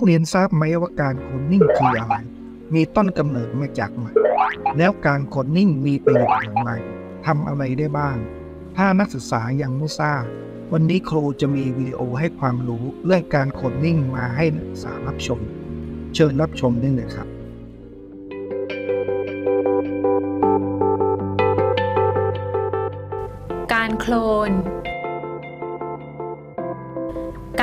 กเรียนทราบไหมว่าการโคลนนิ่งคืออะไร มีต้นกำเนิดมาจากไหนแล้วการโคลนนิ่งมีประโยชน์อย่างไรทำอะไรได้บ้าง ถ้านักศึกษายังไม่ทราบ วันนี้ครูจะมีวิดีโอให้ความรู้เรื่องการโคลนนิ่งมาให้นักศึกษารับชม เชิญรับชมได้เลยครับการโคลน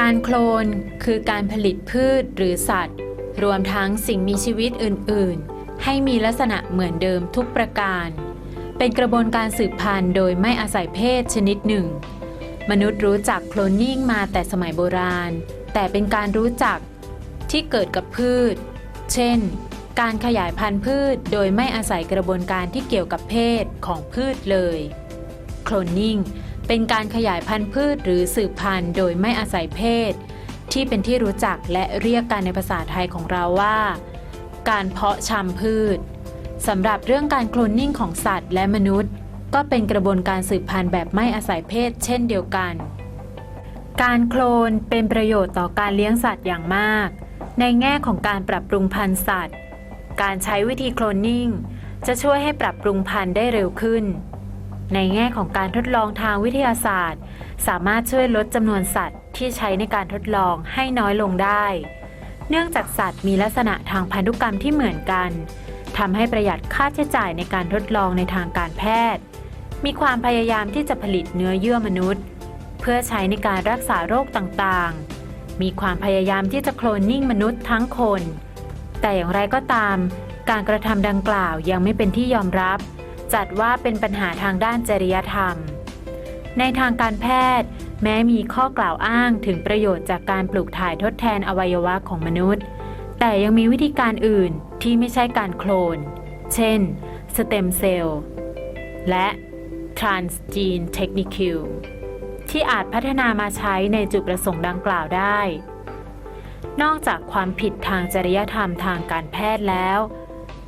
การโคลนคือการผลิตพืชหรือสัตว์ รวมทั้งสิ่งมีชีวิตอื่น ๆ ให้มีลักษณะเหมือนเดิมทุกประการ เป็นกระบวนการสืบพันธุ์โดยไม่อาศัยเพศชนิดหนึ่ง มนุษย์รู้จักโคลนนิ่งมาแต่สมัยโบราณ แต่เป็นการรู้จักที่เกิดกับพืช เช่น การขยายพันธุ์พืชโดยไม่อาศัยกระบวนการที่เกี่ยวกับเพศของพืชเลย โคลนนิ่ง เป็นการขยายพันธุ์พืชหรือสืบพันธุ์โดยไม่อาศัยเพศ ที่เป็นที่รู้จักและเรียกกันในภาษาไทยของเราว่า การเพาะชำพืชสำหรับเรื่องการโคลนนิ่งของสัตว์และมนุษย์ ก็เป็นกระบวนการสืบพันธุ์แบบไม่อาศัยเพศ เช่นเดียวกัน การโคลนเป็นประโยชน์ต่อการเลี้ยงสัตว์อย่างมาก ในแง่ของการปรับปรุงพันธุ์สัตว์ การใช้วิธีโคลนนิ่งจะช่วยให้ปรับปรุงพันธุ์ได้เร็วขึ้น ในแง่ของการทดลองทางวิทยาศาสตร์ สามารถช่วยลดจำนวนสัตว์ที่ใช้ในการทดลองให้น้อยลงได้ เนื่องจากสัตว์มีลักษณะทางพันธุกรรมที่เหมือนกันทำให้ประหยัดค่าใช้จ่ายในการทดลองในทางการแพทย์ มีความพยายามที่จะผลิตเนื้อเยื่อมนุษย์ เพื่อใช้ในการรักษาโรคต่างๆ มีความพยายามที่จะโคลนนิ่งมนุษย์ทั้งคน แต่อย่างไรก็ตาม การกระทำดังกล่าวยังไม่เป็นที่ยอมรับ จัดว่าเป็นปัญหาทางด้านจริยธรรม ในทางการแพทย์ แม้มีข้อกล่าวอ้างถึงประโยชน์จากการปลูกถ่ายทดแทนอวัยวะของมนุษย์ แต่ยังมีวิธีการอื่นที่ไม่ใช่การโคลน เช่น สเต็มเซลล์ และ transgene technique ที่อาจพัฒนามาใช้ในจุดประสงค์ดังกล่าวได้ นอกจากความผิดทางจริยธรรมทางการแพทย์แล้ว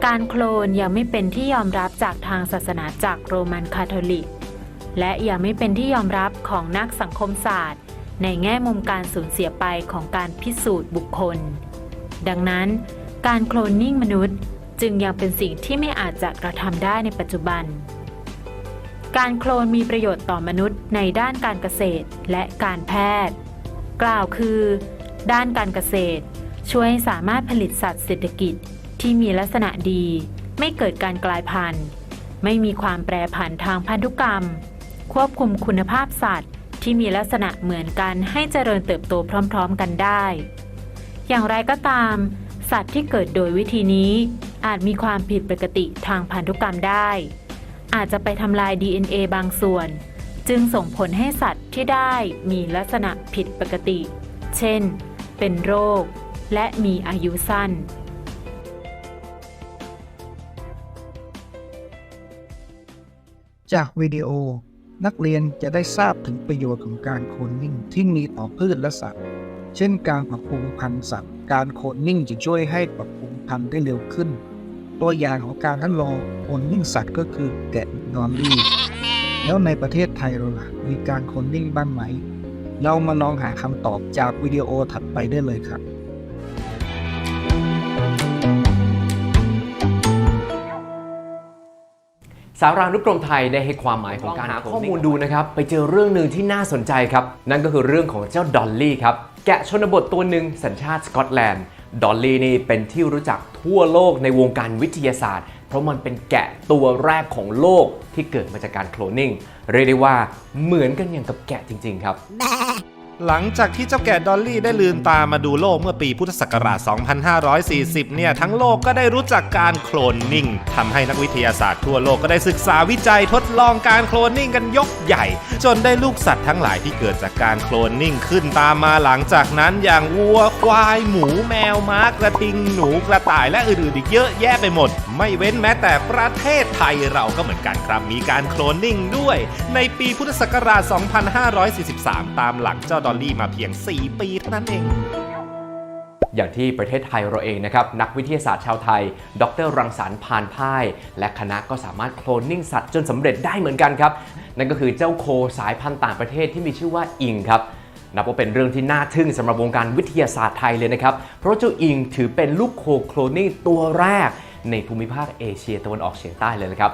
การโคลนยังไม่เป็นที่ยอมรับจากทางศาสนาจักโรมันคาทอลิก และยังไม่เป็นที่ยอมรับของนักสังคมศาสตร์ ในแง่มุมการสูญเสียไปของการพิสูจน์บุคคล ดังนั้น การโคลนนิ่งมนุษย์จึงยังเป็นสิ่งที่ไม่อาจจะกระทำได้ในปัจจุบัน การโคลนมีประโยชน์ต่อมนุษย์ในด้านการเกษตรและการแพทย์ กล่าวคือ ด้านการเกษตรช่วยให้สามารถผลิตสัตว์เศรษฐกิจ ที่มีลักษณะดี ไม่เกิดการกลายพันธุ์ ไม่มีความแปรผันทางพันธุกรรม ควบคุมคุณภาพสัตว์ ที่มีลักษณะเหมือนกันให้เจริญเติบโตพร้อมๆกันได้ อย่างไรก็ตาม สัตว์ที่เกิดโดยวิธีนี้อาจมีความผิดปกติทางพันธุกรรมได้ อาจจะไปทำลาย DNA บางส่วน จึงส่งผลให้สัตว์ที่ได้มีลักษณะผิดปกติ เช่น เป็นโรค และมีอายุสั้น จากวิดีโอ นักเรียนจะได้ทราบถึงประโยชน์ของการโคลนนิ่งที่มีต่อพืชและสัตว์ เช่นการปรับปรุงพันธุ์สัตว์ การโคลนนิ่งจะช่วยให้ปรับปรุงพันธุ์ได้เร็วขึ้น ตัวอย่างของการทดลองโคลนนิ่งสัตว์ก็คือแกะดอลลี่แล้วในประเทศไทยเราล่ะมีการโคลนนิ่งบ้างไหม เรามาลองหาคำตอบจากวิดีโอถัดไปได้เลยครับ สารานุกรมไทยได้ให้ความหมายของการหาข้อมูลดูนะครับ ไปเจอเรื่องหนึ่งที่น่าสนใจครับ นั่นก็คือเรื่องของเจ้าดอลลี่ครับ แกะชนบทตัวหนึ่งสัญชาติสกอตแลนด์ ดอลลี่นี่เป็นที่รู้จักทั่วโลกในวงการวิทยาศาสตร์ เพราะมันเป็นแกะตัวแรกของโลกที่เกิดมาจากการโคลนนิ่ง เรียกได้ว่าเหมือนกันอย่างกับแกะจริง ๆ ครับ หลังจากที่เจ้าแก่ดอลลี่ได้ลืมตามาดูโลกเมื่อปีพุทธศักราช 2540 เนี่ย ทั้งโลกก็ได้รู้จักการโคลนนิ่งทำให้นักวิทยาศาสตร์ทั่วโลกก็ได้ศึกษาวิจัยทดลองการโคลนนิ่งกันยกใหญ่ จนได้ลูกสัตว์ทั้งหลายที่เกิดจากการโคลนนิ่งขึ้นตามมาหลังจากนั้นอย่างวัวควาย หมูแมวม้ากระทิง หนูกระต่ายและอื่นๆอีกเยอะแยะไปหมด ไม่เว้นแม้แต่ประเทศไทยเราก็เหมือนกันครับมีการโคลนนิ่งด้วย ในปีพุทธศักราช 2543 ตามหลังเจ้าอลลี่มาเพียง 4 ปีเท่านั้นเอง อย่างที่ประเทศไทยเราเองนะครับ นักวิทยาศาสตร์ชาวไทย ดรรังสรรค์พานพ่าย และคณะก็สามารถโคลนนิ่งสัตว์จนสำเร็จได้เหมือนกันครับ นั่นก็คือเจ้าโคสายพันธุ์ต่างประเทศที่มีชื่อว่าอิงครับนับว่าเป็นเรื่องที่น่าทึ่งสำหรับวงการวิทยาศาสตร์ไทยเลยนะครับ เพราะเจ้าอิงถือเป็นลูกโคโคลนิ่งตัวแรกในภูมิภาคเอเชียตะวันออกเฉียงใต้เลยนะครับ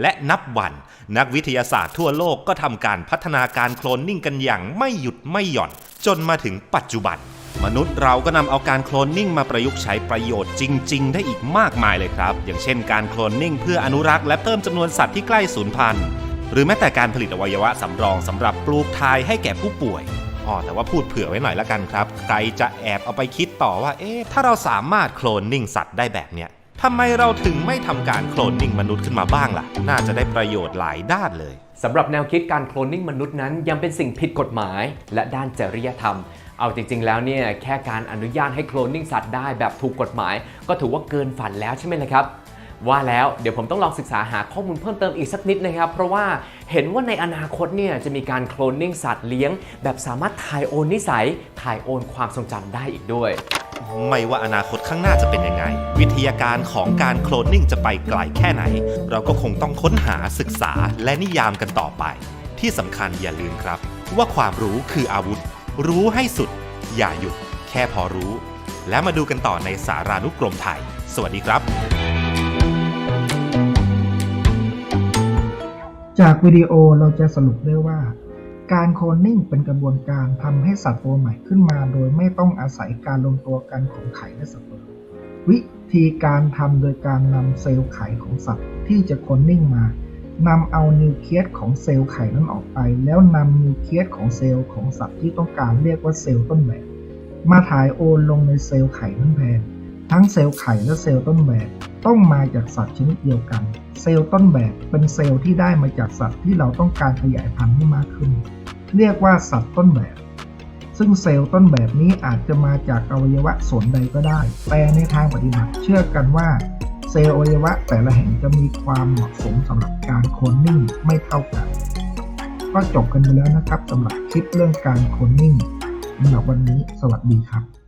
และนับวัน นักวิทยาศาสตร์ทั่วโลกก็ทำการพัฒนาการโคลนนิ่งกันอย่างไม่หยุดไม่หย่อน จนมาถึงปัจจุบัน มนุษย์เราก็นำเอาการโคลนนิ่งมาประยุกต์ใช้ประโยชน์จริง ๆ ได้อีกมากมายเลยครับ อย่างเช่นการโคลนนิ่งเพื่ออนุรักษ์และเพิ่มจำนวนสัตว์ที่ใกล้สูญพันธุ์หรือแม้แต่การผลิตอวัยวะสำรองสำหรับปลูกทายให้แก่ผู้ป่วยอ๋อแต่ว่าพูดเผื่อไว้หน่อยละกันครับ ใครจะแอบเอาไปคิดต่อว่า เอ๊ะ ถ้าเราสามารถโคลนนิ่งสัตว์ได้แบบเนี้ย ทำไมเราถึงไม่ทำการโคลนนิ่งมนุษย์ขึ้นมาบ้างล่ะ น่าจะได้ประโยชน์หลายด้านเลยสำหรับแนวคิดการโคลนนิ่งมนุษย์นั้นยังเป็นสิ่งผิดกฎหมาย และด้านจริยธรรม เอาจริง ๆ แล้วเนี่ยแค่การอนุญาตให้โคลนนิ่งสัตว์ได้แบบถูกกฎหมาย ก็ถือว่าเกินฝันแล้วใช่ไหมล่ะครับว่าแล้วเดี๋ยวผมต้องลองศึกษาหาข้อมูลเพิ่มเติมอีกสักนิดนะครับ เพราะว่าเห็นว่าในอนาคตเนี่ยจะมีการโคลนนิ่งสัตว์เลี้ยง แบบสามารถถ่ายโอนนิสัยถ่ายโอนความทรงจำได้อีกด้วย ไม่ว่าอนาคตข้างหน้าจะเป็นยังไง วิทยาการของการโคลนนิ่งจะไปไกลแค่ไหน เราก็คงต้องค้นหาศึกษาและนิยามกันต่อไป ที่สำคัญอย่าลืมครับ ว่าความรู้คืออาวุธ รู้ให้สุด อย่าหยุด แค่พอรู้ และมาดูกันต่อในสารานุกรมไทย สวัสดีครับจากวิดีโอเราจะสรุปได้ว่า การโคลนนิ่งเป็นกระบวนการทำให้สัตว์ตัวใหม่ขึ้นมา โดยไม่ต้องอาศัยการรวมตัวกันของไข่และสเปิร์มวิธีการทำโดยการนำเซลล์ไข่ของสัตว์ที่จะโคลนนิ่งมานำเอานิวเคลียสของเซลล์ไข่นั้นออกไป แล้วนำนิวเคลียสของเซลล์ของสัตว์ที่ต้องการเรียกว่าเซลล์ต้นแบบ มาถ่ายโอนลงในเซลล์ไข่นั้นแทนทั้งเซลล์ไข่และเซลล์ต้นแบบ ต้องมาจากสัตว์ชนิดเดียวกัน เซลล์ต้นแบบเป็นเซลล์ที่ได้มาจากสัตว์ที่เราต้องการขยายพันธุ์ให้มากขึ้น เรียกว่าสัตว์ต้นแบบ ซึ่งเซลล์ต้นแบบนี้อาจจะมาจากอวัยวะส่วนใดก็ได้ แต่ในทางปฏิบัติเชื่อกันว่า เซลล์อวัยวะแต่ละแห่งจะมีความเหมาะสมสำหรับการโคลนนิ่งไม่เท่ากัน ก็จบกันไปแล้วนะครับสำหรับคลิปเรื่องการโคลนนิ่งสำหรับวันนี้สวัสดีครับ